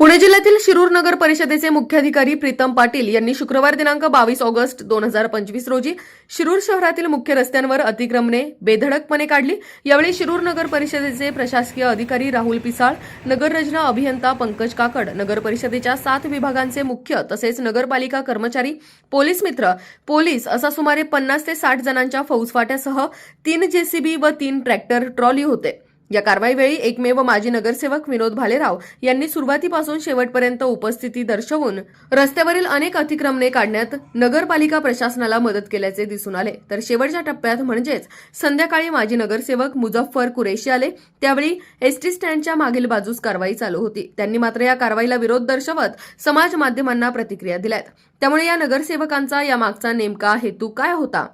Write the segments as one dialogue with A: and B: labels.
A: पुणे जिल्ह्यातील शिरूर नगर परिषदेचे मुख्याधिकारी प्रीतम पाटील यांनी शुक्रवार दिनांक बावीस ऑगस्ट दोन हजार पंचवीस रोजी शिरूर शहरातील मुख्य रस्त्यांवर अतिक्रमणे बेधडकपणे काढली. यावेळी शिरूर नगर परिषदेचे प्रशासकीय अधिकारी राहुल पिसाळ नगररचना अभियंता पंकज काकड नगर परिषदेच्या सात विभागांचे मुख्य तसेच नगरपालिका कर्मचारी पोलीस मित्र पोलीस असा सुमारे पन्नास ते साठ जणांच्या फौजफाट्यासह तीन जेसीबी व तीन ट्रॅक्टर ट्रॉली होते. या कारवाईवेळी एकमेव माजी नगरसेवक विनोद भालेराव यांनी सुरुवातीपासून शेवटपर्यंत उपस्थिती दर्शवून रस्त्यावरील अनेक अतिक्रमणे काढण्यात नगरपालिका प्रशासनाला मदत केल्याचे दिसून आले. तर शेवटच्या टप्प्यात म्हणजेच संध्याकाळी माजी नगरसेवक मुझफ्फर कुरेशी आले. त्यावेळी एसटी स्टँडच्या मागील बाजूस कारवाई चालू होती. त्यांनी मात्र या कारवाईला विरोध दर्शवत समाज माध्यमांना प्रतिक्रिया दिल्यात. त्यामुळे या नगरसेवकांचा या मागचा नेमका हेतू काय होता?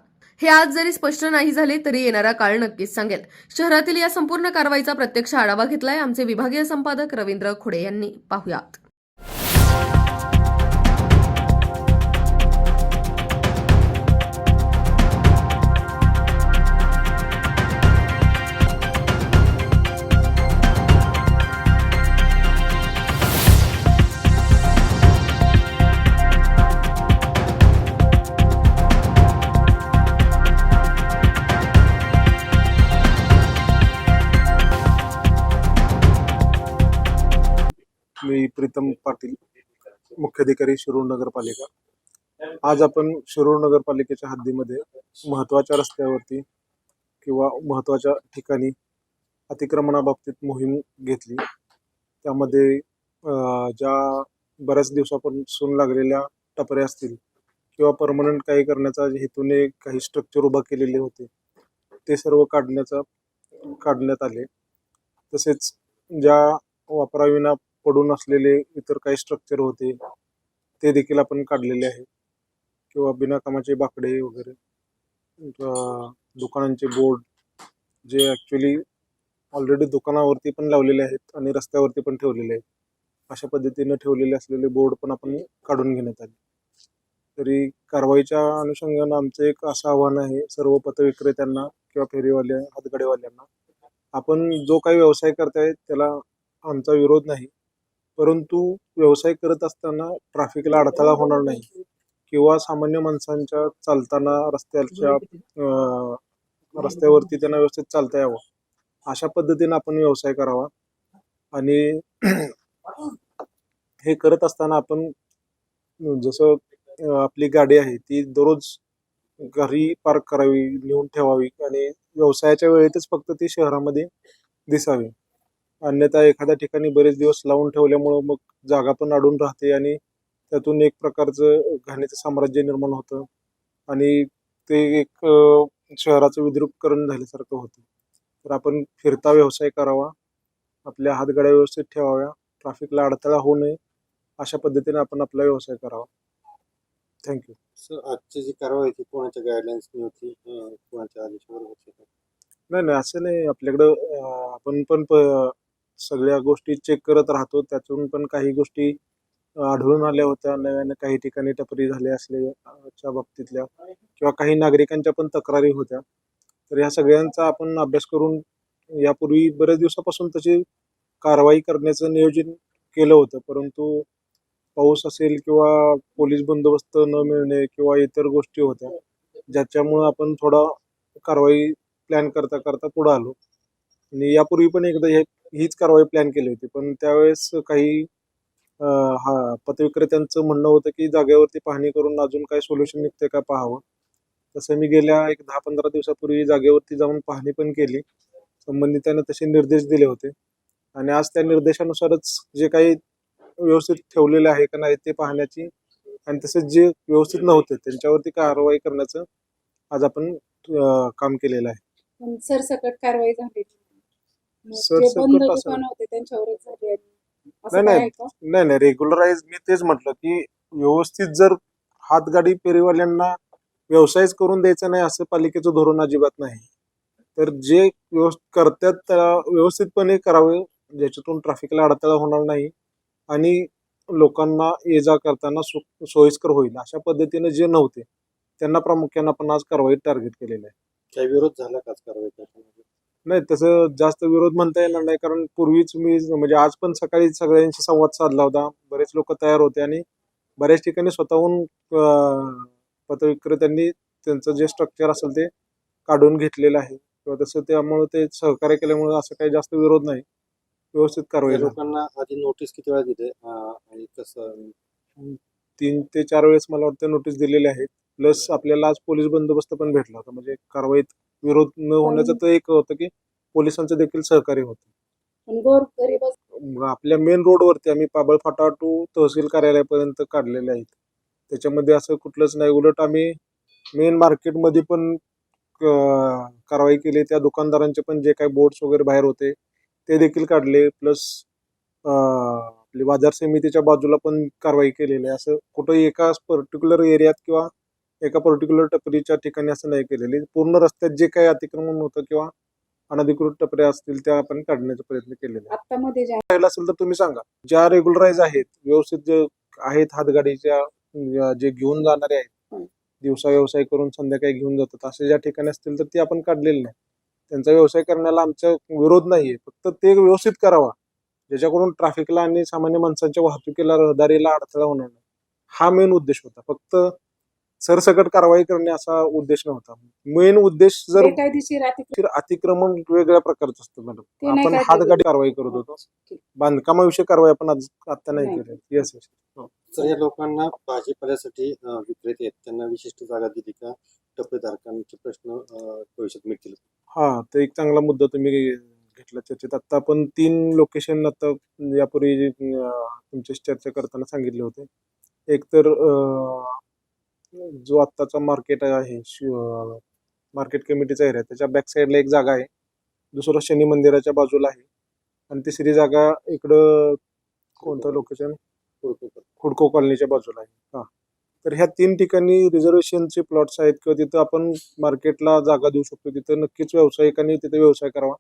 A: हे आज जरी स्पष्ट नाही झाले तरी येणारा काळ नक्कीच सांगेल. शहरातील या संपूर्ण कारवाईचा प्रत्यक्ष आढावा घेतलाय आमचे विभागीय संपादक रवींद्र खुडे यांनी. पाहुयात.
B: प्रीतम पाटील मुख्याधिकारी शिरूर नगरपालिका. आज आपण शिरूर नगरपालिकेच्या हद्दीमध्ये महत्त्वाच्या रस्त्यावरती किंवा महत्त्वाच्या ठिकाणी अतिक्रमणाबाबतीत मोहीम घेतली. त्यामध्ये ज्या बऱ्याच दिवसापासून लागलेल्या टपऱ्या असतील किंवा परमनंट काही करण्याचा हेतूने काही स्ट्रक्चर उभा केलेले होते ते सर्व काढण्याचा काढण्यात आले. तसेच ज्या वापराविना पडून असलेले इतर काही स्ट्रक्चर होते ते देखील आपण काढलेले आहे. किंवा बिनाकामाचे बाकडे वगैरे दुकानांचे बोर्ड जे ॲक्च्युली ऑलरेडी दुकानावरती पण लावलेले आहेत आणि रस्त्यावरती पण ठेवलेले आहेत. अशा पद्धतीनं ठेवलेले असलेले बोर्ड पण आपण काढून घेण्यात आले. तरी कारवाईच्या अनुषंगानं आमचं एक असं आव्हान आहे सर्व पथविक्रेत्यांना किंवा फेरीवाल्या हातगडेवाल्यांना आपण जो काही व्यवसाय करताय त्याला आमचा विरोध नाही. परंतु व्यवसाय करत असताना ट्रॅफिकला अडथळा होणार नाही. किंवा सामान्य माणसांच्या चालताना रस्त्याच्या अं, रस्त्यावरती त्यांना व्यवस्थित चालता यावं. अशा पद्धतीने आपण व्यवसाय करावा. आणि हे करत असताना आपण जसं आपली गाडी आहे ती दररोज घरी पार्क करावी नेऊन ठेवावी आणि व्यवसायाच्या वेळेतच फक्त ती शहरामध्ये दिसावी. अन्यथा एखाद्या ठिकाणी बरेच दिवस लावून ठेवल्यामुळं मग जागा पण अडून राहते आणि त्यातून एक प्रकारचं घाणीचं साम्राज्य निर्माण होतं. आणि ते एक शहराचं विद्रुपकरण झाल्यासारखं होतं. तर आपण फिरता व्यवसाय करावा आपल्या हातगाड्या व्यवस्थित ठेवाव्या ट्रॅफिकला अडथळा होऊ नये अशा पद्धतीने आपण आपला व्यवसाय करावा. थँक्यू
C: सर आजची जी कारवाई होती कोणाच्या गाईडलाईन्स होती? कोणाच्या आदेशावर होती?
B: नाही नाही असं नाही. आपल्याकडं आपण पण सगळ्या गोष्टी चेक करत राहतो. त्यातून पण काही गोष्टी आढळून आल्या होत्या. नव्याने काही ठिकाणी टपरी झाल्या असल्याच्या बाबतीतल्या किंवा काही नागरिकांच्या पण तक्रारी होत्या. तर ह्या सगळ्यांचा आपण अभ्यास करून यापूर्वी बऱ्याच दिवसापासून त्याची कारवाई करण्याचं नियोजन केलं होतं. परंतु पाऊस असेल किंवा पोलीस बंदोबस्त न मिळणे किंवा इतर गोष्टी होत्या ज्याच्यामुळं आपण थोडा कारवाई प्लॅन करता करता पुढं आलो. आणि यापूर्वी पण एकदा हे हीच कारवाई प्लॅन केली होती. पण त्यावेळेस काही हा पतविक्रेत्यांचं म्हणणं होतं की जागेवरती पाहणी करून अजून काय सोल्युशन निघते का पाहावं. तसं मी गेल्या एक दहा पंधरा दिवसापूर्वी जागेवरती जाऊन पाहणी पण केली. संबंधितांना तसे निर्देश दिले होते. आणि आज त्या निर्देशानुसारच जे काही व्यवस्थित ठेवलेले आहे का नाही ते पाहण्याची आणि तसेच जे व्यवस्थित नव्हते त्यांच्यावरती कारवाई करण्याचं आज आपण काम केलेलं आहे.
D: सर सरसकट कारवाई झाली.
B: सरसकट असं- नाही, नाही. नाही नाही रेग्युलराईज मी तेच म्हटलं की व्यवस्थित जर हातगाडी फेरीवाल्यांना व्यवसायच करून द्यायचा नाही असं पालिकेचं धोरण अजिबात नाही. तर जे व्यवस्थ करतात त्याला व्यवस्थितपणे करावे ज्याच्यातून ट्रॅफिकला अडथळा होणार नाही आणि लोकांना ये जा करताना सोयीस्कर होईल अशा पद्धतीने जे नव्हते त्यांना प्रामुख्याने आपण आज कारवाई टार्गेट केलेलं आहे.
C: काही विरोध झाला का कारवाई
B: नाही तसं जास्त विरोध म्हणता येणार नाही कारण पूर्वीच मी म्हणजे आज पण सकाळी सगळ्यांशी संवाद साधला होता. बरेच लोक तयार होते आणि बऱ्याच ठिकाणी स्वतःहून अं, पथविक्रेत्यांनी त्यांचं जे स्ट्रक्चर असेल ते काढून घेतलेलं आहे. किंवा तसं त्यामुळे ते सहकार्य केल्यामुळे असं काही जास्त विरोध नाही. व्यवस्थित कारवाई.
C: लोकांना आधी नोटीस किती वेळा दिले? आणि कसं?
B: तीन ते चार वेळेस मला वाटतं नोटीस दिलेले आहेत. प्लस आपल्याला आज पोलीस बंदोबस्त पण भेटला होता. म्हणजे कारवाईत विरोध न होण्याचं तर एक होतं की पोलिसांचं देखील सहकार्य होतं. आपल्या मेन रोडवरती आम्ही पाबळ फाटा टू तहसील कार्यालयापर्यंत काढलेले आहेत. त्याच्यामध्ये असं कुठलंच नाही उलट आम्ही मेन मार्केटमध्ये पण कारवाई केली. त्या दुकानदारांचे पण जे काही बोर्ड्स वगैरे बाहेर होते ते देखील काढले. प्लस आपली बाजार समितीच्या बाजूला पण कारवाई केलेली आहे. असं कुठंही एका पर्टिक्युलर एरियात किंवा एका पर्टिक्युलर टपरीच्या ठिकाणी असं नाही केलेली. पूर्ण रस्त्यात जे काही अतिक्रमण होतं किंवा अनधिकृत टपऱ्या असतील त्या आपण काढण्याचा प्रयत्न केलेला राहिलं असेल तर तुम्ही सांगा ज्या रेग्युलराईज आहेत व्यवस्थित जे आहेत हातगाडीच्या जे घेऊन जाणारे आहेत. दिवसा व्यवसाय करून संध्याकाळी घेऊन जातात असे ज्या ठिकाणी असतील तर ते आपण काढलेले नाही. त्यांचा व्यवसाय करण्याला आमचा विरोध नाहीये. फक्त ते व्यवस्थित करावा. ज्याच्याकडून ट्रॅफिकला आणि सामान्य माणसांच्या वाहतुकीला रहदारीला अडथळा होणार नाही. हा मेन उद्देश होता. फक्त सरसकट कारवाई करणे असा उद्देश नव्हता. मेन उद्देश जर
D: बेकायदेशीर अतिक्रमण
B: तर अतिक्रमण वेगळ्या प्रकारचं असतं
D: ते
B: मॅडम
D: नाही
B: आपण
D: काय
B: हातगाडी कारवाई करत होतो. बांधकामाविषयी कारवाई आपण आज आता नाही
D: नाही.
B: केली. येस येस
C: तर या लोकांना भाजीपाल्यासाठी अं, विक्रेते आहेत. त्यांना विशिष्ट जागा दिली का? टपरीधारकांचे प्रश्न अं, भविष्यात मिळतील
B: हा तर एक चांगला मुद्दा तुम्ही घेतला चर्चेत आता आपण तीन लोकेशन आता यापूर्वी अं, तुमच्याशी चर्चा करताना सांगितले होते. एक तर अं, जो आत्ताचा मार्केट आहे मार्केट कमिटीचा एरिया त्याच्या बॅक साईडला एक जागा आहे. दुसरं शनी मंदिराच्या बाजूला आहे. आणि तिसरी जागा इकडं कोणतं लोकेशन खुडको कॉलनीच्या बाजूला आहे. हा. तर ह्या तीन ठिकाणी रिझर्वेशनचे प्लॉट्स आहेत किंवा तिथं आपण मार्केटला जागा देऊ शकतो. तिथं नक्कीच व्यावसायिकांनी तिथे व्यवसाय करावा.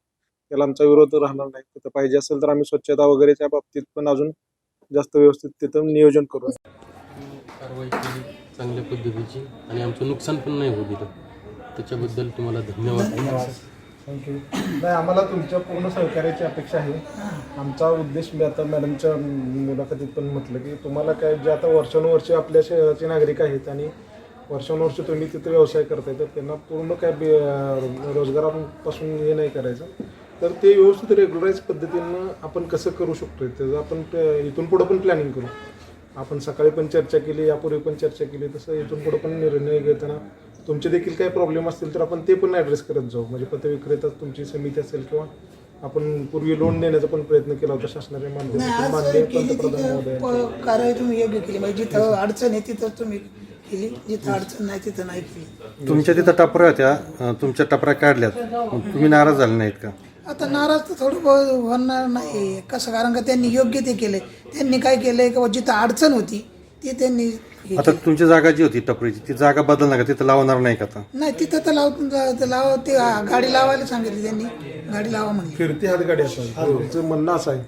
B: त्याला आमचा विरोध राहणार नाही. तिथं पाहिजे असेल तर आम्ही स्वच्छता वगैरेच्या बाबतीत पण अजून जास्त व्यवस्थित तिथं नियोजन करू.
E: कारवाई केली. चांगल्या पद्धतीची आणि आमचं नुकसान पण नाही होऊ दिलं. त्याच्याबद्दल तुम्हाला धन्यवाद.
B: थँक्यू नाही आम्हाला तुमच्या पूर्ण सहकार्याची अपेक्षा आहे. आमचा उद्देश मी आता मॅडमच्या मुलाखतीत पण म्हटलं की तुम्हाला काय जे आता वर्षानुवर्षे आपल्या शहराचे नागरिक आहेत आणि वर्षानुवर्ष तुम्ही तिथे व्यवसाय करताय तर त्यांना पूर्ण काय बे रोजगारापासून हे नाही करायचं. तर ते व्यवस्थित रेग्युलराईज पद्धतीनं आपण कसं करू शकतो त्याचं आपण इथून पुढं पण प्लॅनिंग करू. आपण सकाळी पण चर्चा केली यापूर्वी पण चर्चा केली तसं इथून पुढे पण निर्णय घेताना तुमचे देखील काही प्रॉब्लेम असतील तर आपण ते पण ॲड्रेस करत जाऊ. म्हणजे पथविक्रेता तुमची समिती असेल किंवा आपण पूर्वी लोन देण्याचा पण प्रयत्न केला होता पंतप्रधान
F: तिथं
B: महोदय
F: प- कारवाई तुम्ही योग्य केली. म्हणजे जिथं अडचण आहे तिथं तुम्ही केली. जिथं अडचण नाही तिथं नाही केली.
G: तुमच्या तिथं टपऱ्या होत्या. तुमच्या टपऱ्या काढल्यात. तुम्ही नाराज झाले नाहीत का?
F: आता नाराज तर थोडं बहुत होणार नाही. कसं? कारण का त्यांनी योग्य ते केले. त्यांनी काय केलंय की जिथं अडचण होती ती त्यांनी हे
G: आता
F: केलं.
G: तुमची जागा जी होती टपरीची ती जागा बदलणार का? तिथं लावणार नाही का आता?
F: नाही तिथं तर लाव तर लाव ते गाडी लावायला सांगितली त्यांनी. गाडी लावा म्हणली
B: फिरती हातगाडी असावी म्हणणं असं आहे.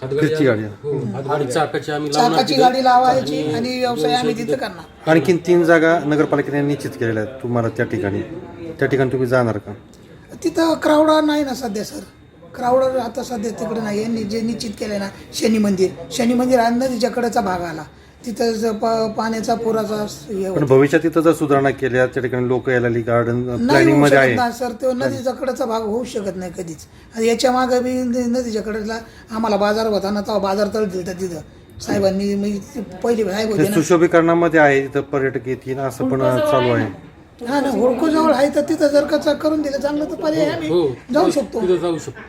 G: फिरती गाडी.
E: हो हातगाडी चाकाची आम्ही लावणार
F: चाकाची गाडी लावायची आणि व्यवसाय आम्ही तिथं करणार.
G: आणखीन तीन जागा नगरपालिकेने निश्चित केलेल्या आहेत तुम्हाला त्या ठिकाणी. त्या ठिकाणी तुम्ही जाणार का?
F: तिथं क्राऊड नाही ना सध्या सर. क्राऊड आता सध्या तिकडे नाही. यांनी जे निश्चित केलं ना शनी मंदिर. शनी मंदिर हा नदीच्या कडेचा भाग आला. तिथं ज- प- पाण्याचा पुराचा हे
G: पण
F: होता.
G: भविष्यात तिथं जर सुधारणा केल्या त्या ठिकाणी लोक यायला गार्डन
F: नाही
G: प्लॅनिंग
F: होऊ
G: मध्ये
F: शकत
G: आहे.
F: नाही सर. तो नदीच्या कडेचा भाग होऊ शकत नाही कधीच. आणि याच्या मागे बी न- नदीच्या कडेला आम्हाला बाजार होता ना तेव्हा बाजार तळ दिलता तिथं. साहेबांनी मी ती पहिली साहेब
G: ते
F: ना.
G: सुशोभीकरणामध्ये आहे तिथं पर्यटक येतील असं पण चालू आहे
F: हा ना होडको जवळ आहे तर तिथं जर का करून दिलं चांगलं तर पर्याय आम्ही.
E: हो
F: जाऊ शकतो.
E: तिथं जाऊ शकतो.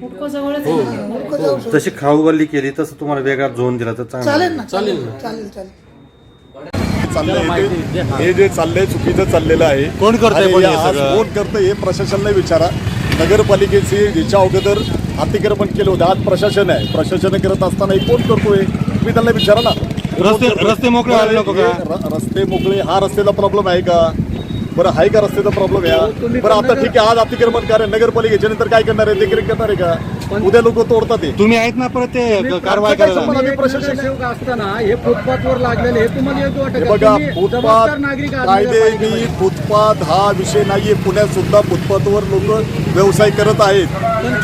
F: होडको जाऊ शकतो
G: जशी खाऊ गल्ली केली तसं तुम्हाला वेगळा झोन दिला तर चांगलं.
F: चालेल ना.
E: चालेल ना.
F: चालेल चालेल.
H: चाललंय ते- हे. जे चाललंय चुकीचं चाललेलं आहे.
G: कोण करतंय
H: आणि
G: पण हे
H: हे आज
G: सगळं?
H: कोण करतंय हे प्रशासनाला विचारा. नगरपालिकेचे याच्या अगोदर अतिक्रमण केलं होतं. आज प्रशासन आहे. प्रशासन करत असताना हे कोण करतोय तुम्ही त्यांना विचारा ना
G: रस्ते रस्ते मोकळे व्हायला नको का?
H: हे र- रस्ते मोकळे हा रस्त्याचा प्रॉब्लेम आहे का? बरं आहे का रस्त्याचा प्रॉब्लेम आहे? बरं आता ठीक आहे आज अतिक्रमण कार्य नगरपालिकेच्या नंतर काय करणार आहे? देखरेख करणार आहे का? उद्या लोक तोडतात ते
G: तुम्ही आहेत ना परत ते कारवाई करायला?
H: आम्ही
I: नगरसेवक असताना हे फुटपाथवर लागलेले हे तुम्हाला योग्य वाटत
H: हे
I: का?
H: बघा
I: तुम्ही
H: फुटपाथ
I: जबाबदार नागरिक आहात
H: कायदेनी
I: नगरपालिकेमध्ये.
H: फुटपाथ हा विषय नाहीये. पुण्यात सुद्धा फुटपाथवर लोक व्यवसाय करत आहेत.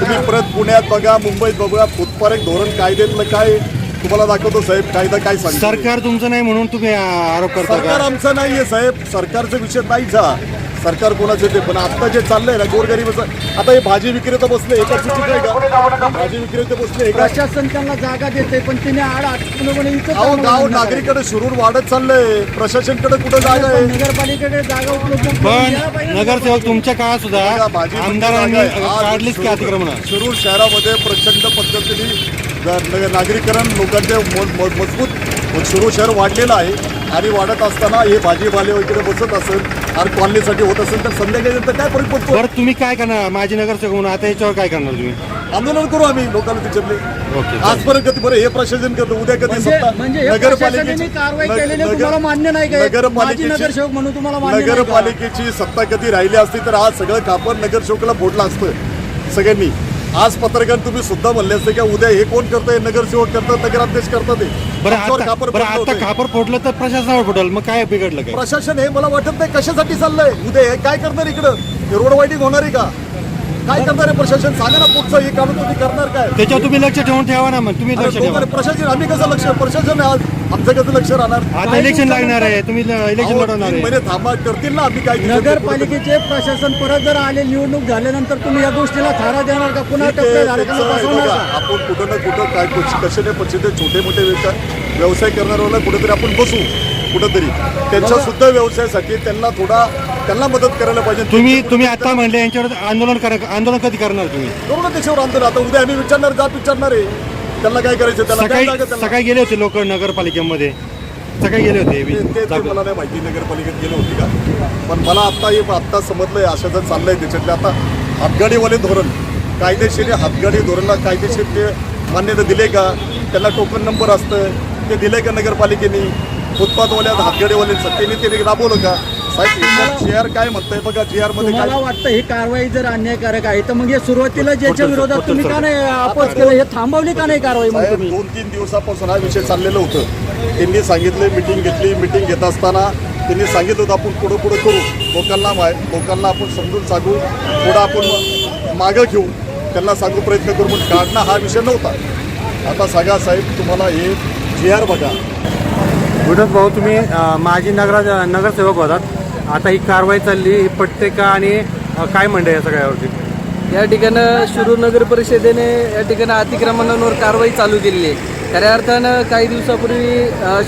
H: तुम्ही परत पुण्यात बघा मुंबईत बघा फुटपाथ एक धोरण कायद्यातलं काय तुम्हाला दाखवतो साहेब कायदा काय सांगतो.
G: सरकार तुमचं नाही म्हणून तुम्ही आरोप करता
H: सरकार
G: का
H: आमचं नाहीये साहेब. सरकारचा विषय नाहीच हा सरकार कोणाचे ते पण आता जे चाललंय ना गोरगरीबाचं आता हे भाजी विक्रेता बसले एका चुकीचं आहे का? भाजी विक्रेते बसले एका
I: प्रशासन त्यांना जागा देते पण तिने आड पूर्णपणे
H: अहो गाव. नागरिकडे शिरूर वाढत चाललंय. प्रशासनकडे कुठं जागा आहे?
I: नगरपालिकेकडे जागा उपलब्ध करून
G: पण
I: पाहिजे.
G: नगरसेवक तुमच्या काळात
H: बघा,
G: सुद्धा
H: भाजी
G: आमदारांनी
H: जागा आहे. आज
G: काढलीच की
H: शिरूर-
G: अतिक्रमण.
H: शिरूर शहरामध्ये प्रचंड पद्धतीने नागरीकरण लोकांचे मजबूत शिरूर शहर वाढलेलं आहे. आणि वाढत असताना हे भाजीपाले वगैरे बसत असेल आणि कॉलनीसाठी होत असेल तर संध्याकाळी नंतर काय फरक पडतो?
G: बरं तुम्ही काय करणार? माझी नगरसेवक म्हणून आता याच्यावर काय करणार तुम्ही?
H: आंदोलन करू आम्ही लोकांना विचारले
G: ओके.
H: आजपर्यंत कधी बरं हे प्रशासन करतो उद्या कधी? नगरपालिकेची सत्ता कधी राहिली असती तर आज सगळं कापड नगरसेवकाला फोडलं असतं सगळ्यांनी. आज पत्रकार तुम्ही सुद्धा म्हणले असते का उद्या हे कोण करतंय? नगरसेवक करतात नगराध्यक्ष करतात.
G: बरं आता बरं
H: फोडलं
G: आता तर प्रशासनावर फोडल मग काय बिघडलं काय?
H: प्रशासन हे मला वाटत नाही कशासाठी चाललंय. उद्या हे काय करणार इकडं? रोड वाईटिंग होणार आहे का? काय करणार आहे प्रशासन? सांगा ना पुढचं हे काढून तुम्ही करणार काय?
G: त्याच्यावर तुम्ही लक्ष ठेवून ठेवा ना मग. तुम्ही लक्ष ठेवा.
H: प्रशासन आम्ही कसं लक्ष प्रशासन आहे आज. आमचं कसं लक्ष राहणार?
G: आता इलेक्शन लागणार आहे. तुम्ही इलेक्शन लढवणार आहे.
H: महिने थांबा करतील ना आम्ही काय
I: नगरपालिकेचे प्रशासन परत जर आले निवडणूक झाल्यानंतर तुम्ही या गोष्टीला थारा देणार का? पुन्हा बसवणार का?
H: आपण कुठं ना कुठं काय कसे नाही पक्षी ते छोटे मोठे व्यवसाय व्यवसाय करणाऱ्याला कुठेतरी आपण बसू. कुठंतरी. त्यांच्या सुद्धा व्यवसायासाठी त्यांना थोडा त्यांना मदत करायला पाहिजे.
G: तुम्ही तुम्ही आता म्हणले यांच्यावर आंदोलन करा आंदोलन कधी करणार तुम्ही?
H: करू ना त्याच्यावर आंदोलन. आता उद्या आम्ही विचारणार जात विचारणार. आहे त्यांना काय करायचं त्याला द्या
G: सकाळी
H: त्याला.
G: सकाळी गेले होते लोक नगरपालिकेमध्ये. सकाळी गेले होते.
H: ते- ते- ते
G: दाखव-
H: मला नाही माहिती नगरपालिकेत गेले होते का? पण मला आता हे आत्ता समजलंय असं जर चाललंय त्याच्यातले. आता हातगाडीवाले धोरण कायदेशीर हातगाडी धोरणला कायदेशीर ते मान्यता दिले का? त्यांना टोकन नंबर असतं ते दिले का नगरपालिकेने? फुटपाथवाल्या हातगाडीवाले सत्तेने ते राबवलं का? साहेब जी आर काय म्हणतंय बघा जी आरमध्ये
I: तुम्हाला
H: काय
I: वाटतं ही कारवाई जर अन्यायकारक आहे तर मग हे सुरुवातीला ज्याच्या विरोधात तुम्ही. का नाही अपोज केलं हे थांबवली का नाही कारवाई मग तुम्ही?
H: दोन तीन दिवसापासून हा विषय चाललेलं होतं. त्यांनी सांगितलं मिटिंग घेतली मिटिंग घेत असताना त्यांनी सांगितलं होतं आपण पुढं पुढं करू. लोकांना मा- लोकांना आपण समजून सांगू. पुढं आपण मागं घेऊ. त्यांना सांगू प्रयत्न करू. पण काढणं हा विषय नव्हता. आता सांगा साहेब तुम्हाला हे जी आर बघा.
G: गुडस भाऊ तुम्ही माजी नगरा नगरसेवक होतात. आता ही कारवाई चालली ही पटते का आणि काय म्हणते या सगळ्यावरती?
J: या ठिकाणं शिरूर नगर परिषदेने या ठिकाणी अतिक्रमणांवर कारवाई चालू केलेली आहे. खऱ्या अर्थानं काही दिवसापूर्वी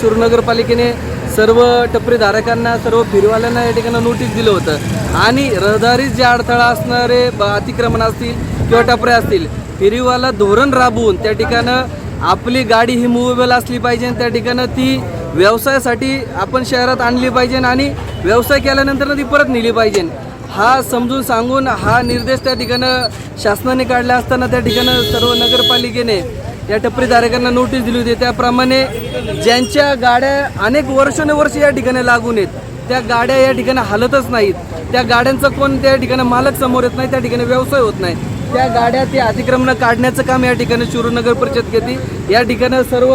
J: शिरूर नगरपालिकेने सर्व टपरीधारकांना सर्व फिरवाल्यांना या ठिकाणी नोटीस दिलं होतं. आणि रहदारीत जे अडथळा असणारे ब- अतिक्रमण असतील किंवा टपरे असतील फेरीवाला धोरण राबवून त्या ठिकाणं आपली गाडी ही मुवेबल असली पाहिजे त्या ठिकाणं ती व्यवसायासाठी आपण शहरात आणली पाहिजे आणि व्यवसाय केल्यानंतर ती परत नेली पाहिजे. हा समजून सांगून हा निर्देश त्या ठिकाणं शासनाने काढला असताना त्या ठिकाणं सर्व नगरपालिकेने या टपरीधारकांना नोटीस दिली होती. त्याप्रमाणे ज्यांच्या गाड्या अनेक वर्षानुवर्ष या ठिकाणी लागून आहेत त्या गाड्या या ठिकाणी हलतच नाहीत. त्या गाड्यांचा कोण त्या ठिकाणी मालक समोर येत नाही त्या ठिकाणी व्यवसाय होत नाही. त्या गाड्या ते अतिक्रमण काढण्याचं काम या ठिकाणी शिरूर नगर परिषद घेते. या ठिकाणी सर्व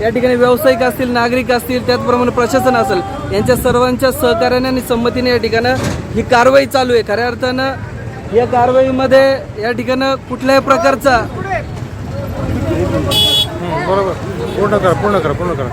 J: या ठिकाणी व्यावसायिक असतील नागरिक असतील त्याचप्रमाणे प्रशासन असेल यांच्या सर्वांच्या सहकार्याने आणि संमतीने या ठिकाणं ही कारवाई चालू आहे. खऱ्या अर्थानं या कारवाईमध्ये या ठिकाणं कुठल्याही प्रकारचा
G: बरोबर. पूर्ण करा पूर्ण करा पूर्ण करा.